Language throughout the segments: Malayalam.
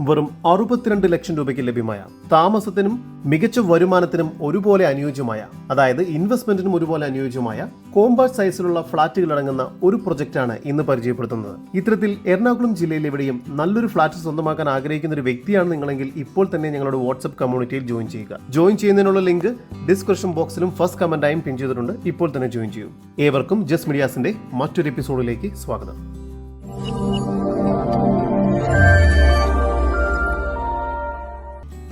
വെറും അറുപത്തിരണ്ട് ലക്ഷം രൂപയ്ക്ക് ലഭ്യമായ താമസത്തിനും മികച്ച വരുമാനത്തിനും ഒരുപോലെ അനുയോജ്യമായ അതായത് ഇൻവെസ്റ്റ്മെന്റിനും ഒരുപോലെ അനുയോജ്യമായ കോമ്പാക്ട് സൈസിലുള്ള ഫ്ളാറ്റുകൾ അടങ്ങുന്ന ഒരു പ്രൊജക്റ്റാണ് ഇന്ന് പരിചയപ്പെടുത്തുന്നത്. ഇത്തരത്തിൽ എറണാകുളം ജില്ലയിൽ എവിടെയും നല്ലൊരു ഫ്ളാറ്റ് സ്വന്തമാക്കാൻ ആഗ്രഹിക്കുന്ന ഒരു വ്യക്തിയാണ് നിങ്ങളെങ്കിൽ ഇപ്പോൾ തന്നെ ഞങ്ങളുടെ വാട്സ്ആപ്പ് കമ്മ്യൂണിറ്റിയിൽ ജോയിൻ ചെയ്യുക. ജോയിൻ ചെയ്യുന്നതിനുള്ള ലിങ്ക് ഡിസ്ക്രിപ്ഷൻ ബോക്സിലും ഫസ്റ്റ് കമന്റായും പിൻ ചെയ്തിട്ടുണ്ട്. ഇപ്പോൾ തന്നെ ജോയിൻ ചെയ്യൂ. ഏവർക്കും ജസ് മീഡിയാസിന്റെ മറ്റൊരു എപ്പിസോഡിലേക്ക് സ്വാഗതം.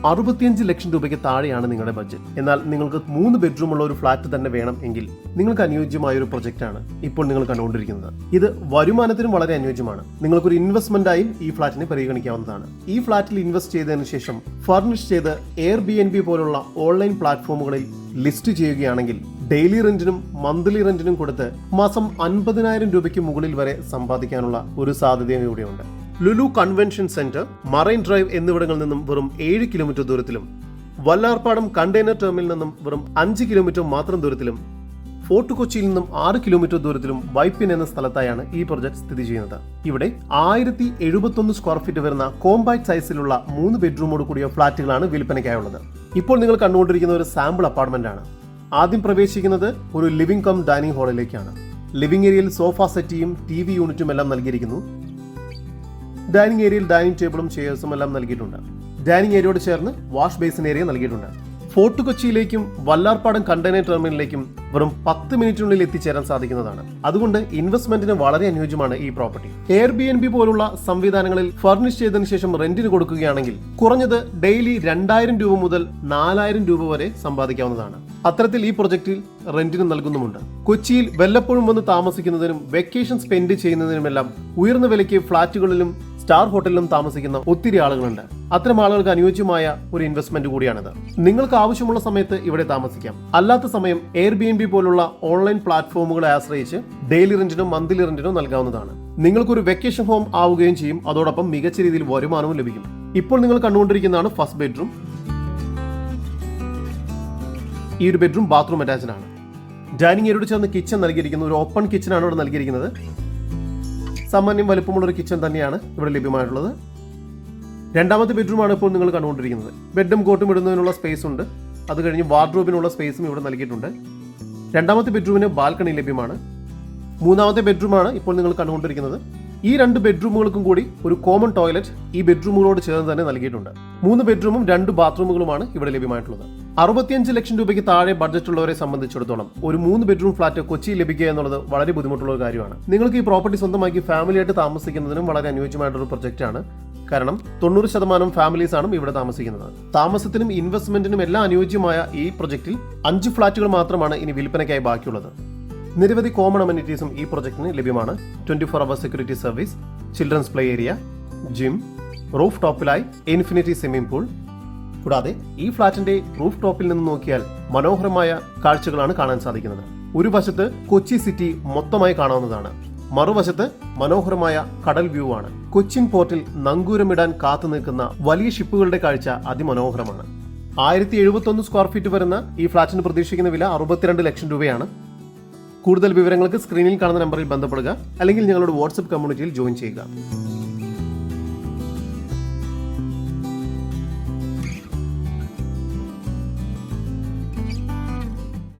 അറുപത്തിയഞ്ച് ലക്ഷം രൂപയ്ക്ക് താഴെയാണ് നിങ്ങളുടെ ബഡ്ജറ്റ് എന്നാൽ നിങ്ങൾക്ക് മൂന്ന് ബെഡ്റൂം ഉള്ള ഒരു ഫ്ലാറ്റ് തന്നെ വേണം എങ്കിൽ നിങ്ങൾക്ക് അനുയോജ്യമായ ഒരു പ്രൊജക്റ്റാണ് ഇപ്പോൾ നിങ്ങൾ കണ്ടുകൊണ്ടിരിക്കുന്നത്. ഇത് വരുമാനത്തിനും വളരെ അനുയോജ്യമാണ്. നിങ്ങൾക്കൊരു ഇൻവെസ്റ്റ്മെന്റായും ഈ ഫ്ലാറ്റിനെ പരിഗണിക്കാവുന്നതാണ്. ഈ ഫ്ലാറ്റിൽ ഇൻവെസ്റ്റ് ചെയ്തതിനു ശേഷം ഫർണിഷ് ചെയ്ത് എയർ ബി എൻ ബി പോലുള്ള ഓൺലൈൻ പ്ലാറ്റ്ഫോമുകളിൽ ലിസ്റ്റ് ചെയ്യുകയാണെങ്കിൽ ഡെയിലി റെന്റിനും മന്ത്ലി റെന്റിനും കൊടുത്ത് മാസം അൻപതിനായിരം രൂപയ്ക്ക് മുകളിൽ വരെ സമ്പാദിക്കാനുള്ള ഒരു സാധ്യതയും ഇവിടെയുണ്ട്. Lulu convention centre Marine Drive എന്നിവിടങ്ങളിൽ നിന്നും വെറും ഏഴ് കിലോമീറ്റർ ദൂരത്തിലും വല്ലാർപ്പാടം കണ്ടെയ്നർ ടെർമിനിൽ നിന്നും വെറും അഞ്ച് കിലോമീറ്റർ മാത്രം ദൂരത്തിലും ഫോർട്ട് കൊച്ചിയിൽ നിന്നും ആറ് കിലോമീറ്റർ ദൂരത്തിലും വൈപ്പിൻ എന്ന സ്ഥലത്തായാണ് ഈ പ്രൊജക്ട് സ്ഥിതി ചെയ്യുന്നത്. ഇവിടെ ആയിരത്തി എഴുപത്തൊന്ന് സ്ക്വയർ ഫീറ്റ് വരുന്ന കോമ്പാക്ട് സൈസിലുള്ള മൂന്ന് ബെഡ്റൂമോട് കൂടിയ ഫ്ളാറ്റുകളാണ് വിൽപ്പനയ്ക്കായുള്ളത്. ഇപ്പോൾ നിങ്ങൾ കണ്ടുകൊണ്ടിരിക്കുന്ന ഒരു സാമ്പിൾ അപ്പാർട്ട്മെന്റ് ആണ് ആദ്യം പ്രവേശിക്കുന്നത് ഒരു ലിവിംഗ് കം ഡൈനിങ് ഹാളിലേക്കാണ്. ലിവിംഗ് ഏരിയയിൽ സോഫ സെറ്റിയും ടി വി യൂണിറ്റും എല്ലാം നൽകിയിരിക്കുന്നു. ഡൈനിങ് ഏരിയയിൽ ഡൈനിങ് ടേബിളും ചെയർസും എല്ലാം നൽകിയിട്ടുണ്ട്. ഡൈനിങ് ഏരിയയോട് ചേർന്ന് വാഷ് ബേസിൻ ഏരിയ നൽകിയിട്ടുണ്ട്. ഫോർട്ട് കൊച്ചിയിലേക്കും വല്ലാർപ്പാടം കണ്ടെയ്നർ ടെർമിനലിലേക്കും വെറും പത്ത് മിനിറ്റിനുള്ളിൽ എത്തിച്ചേരാൻ സാധിക്കുന്നതാണ്. അതുകൊണ്ട് ഇൻവെസ്റ്റ്മെന്റിന് വളരെ അനുയോജ്യമാണ് ഈ property. Airbnb പോലുള്ള സംവിധാനങ്ങളിൽ ഫർണിഷ് ചെയ്തതിനു ശേഷം റെന്റിന് കൊടുക്കുകയാണെങ്കിൽ കുറഞ്ഞത് ഡെയിലി രണ്ടായിരം രൂപ മുതൽ നാലായിരം രൂപ വരെ സമ്പാദിക്കാവുന്നതാണ്. അത്തരത്തിൽ ഈ പ്രൊജക്റ്റിൽ റെന്റിന് നൽകുന്നുമുണ്ട്. കൊച്ചിയിൽ വല്ലപ്പോഴും വന്ന് താമസിക്കുന്നതിനും വെക്കേഷൻ സ്പെൻഡ് ചെയ്യുന്നതിനുമെല്ലാം ഉയർന്ന വിലയ്ക്ക് ഫ്ളാറ്റുകളിലും സ്റ്റാർ ഹോട്ടലിലും താമസിക്കുന്ന ഒത്തിരി ആളുകളുണ്ട്. അത്തരം ആളുകൾക്ക് അനുയോജ്യമായ ഒരു ഇൻവെസ്റ്റ്മെന്റ് കൂടിയാണിത്. നിങ്ങൾക്ക് ആവശ്യമുള്ള സമയത്ത് ഇവിടെ താമസിക്കാം. അല്ലാത്ത സമയം എയർ ബി എൻ ബി പോലുള്ള ഓൺലൈൻ പ്ലാറ്റ്ഫോമുകളെ ആശ്രയിച്ച് ഡെയിലി റെന്റിനോ മന്ത്ലി റെന്റിനോ നൽകാവുന്നതാണ്. നിങ്ങൾക്കൊരു വെക്കേഷൻ ഹോം ആവുകയും ചെയ്യും. അതോടൊപ്പം മികച്ച രീതിയിൽ വരുമാനവും ലഭിക്കും. ഇപ്പോൾ നിങ്ങൾ കണ്ടുകൊണ്ടിരിക്കുന്നതാണ് ഫസ്റ്റ് ബെഡ്റൂം ഈ ഒരു ബെഡ്റൂം ബാത്റൂം അറ്റാച്ച്ഡ് ആണ്. ഡൈനിങ് ഏരിയോട് ചേർന്ന് കിച്ചൺ നൽകിയിരിക്കുന്നു ഒരു ഓപ്പൺ കിച്ചൺ ആണ് ഇവിടെ നൽകിയിരിക്കുന്നത്. സാമാന്യം വലുപ്പമുള്ള ഒരു കിച്ചൺ തന്നെയാണ് ഇവിടെ ലഭ്യമായിട്ടുള്ളത്. രണ്ടാമത്തെ ബെഡ്റൂമാണ് ഇപ്പോൾ നിങ്ങൾ കണ്ടുകൊണ്ടിരിക്കുന്നത്. ബെഡും കോട്ടും ഇടുന്നതിനുള്ള സ്പേസ് ഉണ്ട്. അത് കഴിഞ്ഞ് വാർഡ്രോബിനുള്ള സ്പേസും ഇവിടെ നൽകിയിട്ടുണ്ട്. രണ്ടാമത്തെ ബെഡ്റൂമിന് ബാൽക്കണി ലഭ്യമാണ്. മൂന്നാമത്തെ ബെഡ്റൂമാണ് ഇപ്പോൾ നിങ്ങൾ കണ്ടുകൊണ്ടിരിക്കുന്നത്. ഈ രണ്ട് ബെഡ്റൂമുകൾക്കും കൂടി ഒരു കോമൺ ടോയ്ലറ്റ് ഈ ബെഡ്റൂമുകളോട് ചേർന്ന് തന്നെ നൽകിയിട്ടുണ്ട്. മൂന്ന് ബെഡ്റൂമും രണ്ട് ബാത്റൂമുകളുമാണ് ഇവിടെ ലഭ്യമായിട്ടുള്ളത്. അറുപത്തിയഞ്ച് ലക്ഷം രൂപയ്ക്ക് താഴെ ബഡ്ജറ്റ് ഉള്ളവരെ സംബന്ധിച്ചിടത്തോളം ഒരു മൂന്ന് ബെഡ്റൂം ഫ്ലാറ്റ് കൊച്ചിയിൽ ലഭിക്കുക എന്നുള്ളത് വളരെ ബുദ്ധിമുട്ടുള്ള ഒരു കാര്യമാണ്. നിങ്ങൾക്ക് ഈ പ്രോപ്പർട്ടി സ്വന്തമാക്കി ഫാമിലി ആയിട്ട് താമസിക്കുന്നതിനും വളരെ അനുയോജ്യമായിട്ടുള്ള ഒരു പ്രൊജക്റ്റാണ് കാരണം തൊണ്ണൂറ് ശതമാനം ഫാമിലീസ് ആണ് ഇവിടെ താമസിക്കുന്നത്. താമസത്തിനും ഇൻവെസ്റ്റ്മെന്റിനും എല്ലാം അനുയോജ്യമായ ഈ പ്രൊജക്റ്റിൽ അഞ്ച് ഫ്ളാറ്റുകൾ മാത്രമാണ് ഇനി വിൽപ്പനയ്ക്കായി ബാക്കിയുള്ളത്. നിരവധി കോമൺ അമ്യൂണിറ്റീസും ഈ പ്രൊജക്ടിന് ലഭ്യമാണ്. Twenty four hour security service children's play area gym roof ടോപ്പിലായി infinity swimming pool കൂടാതെ ഈ ഫ്ളാറ്റിന്റെ റൂഫ് ടോപ്പിൽ നിന്ന് നോക്കിയാൽ മനോഹരമായ കാഴ്ചകളാണ് കാണാൻ സാധിക്കുന്നത്. ഒരു വശത്ത് കൊച്ചി സിറ്റി മൊത്തമായി കാണാവുന്നതാണ്. മറുവശത്ത് മനോഹരമായ കടൽ വ്യൂ ആണ്. കൊച്ചിൻ പോർട്ടിൽ നങ്കൂരമിടാൻ കാത്തു നിൽക്കുന്ന വലിയ ഷിപ്പുകളുടെ കാഴ്ച അതിമനോഹരമാണ്. ആയിരത്തി എഴുപത്തൊന്ന് സ്ക്വയർ ഫീറ്റ് വരുന്ന ഈ ഫ്ളാറ്റിന് പ്രതീക്ഷിക്കുന്ന വില അറുപത്തിരണ്ട് ലക്ഷം രൂപയാണ്. കൂടുതൽ വിവരങ്ങൾക്ക് സ്ക്രീനിൽ കാണുന്ന നമ്പറിൽ ബന്ധപ്പെടുക അല്ലെങ്കിൽ ഞങ്ങളുടെ വാട്സപ്പ് കമ്മ്യൂണിറ്റിയിൽ ജോയിൻ ചെയ്യുക.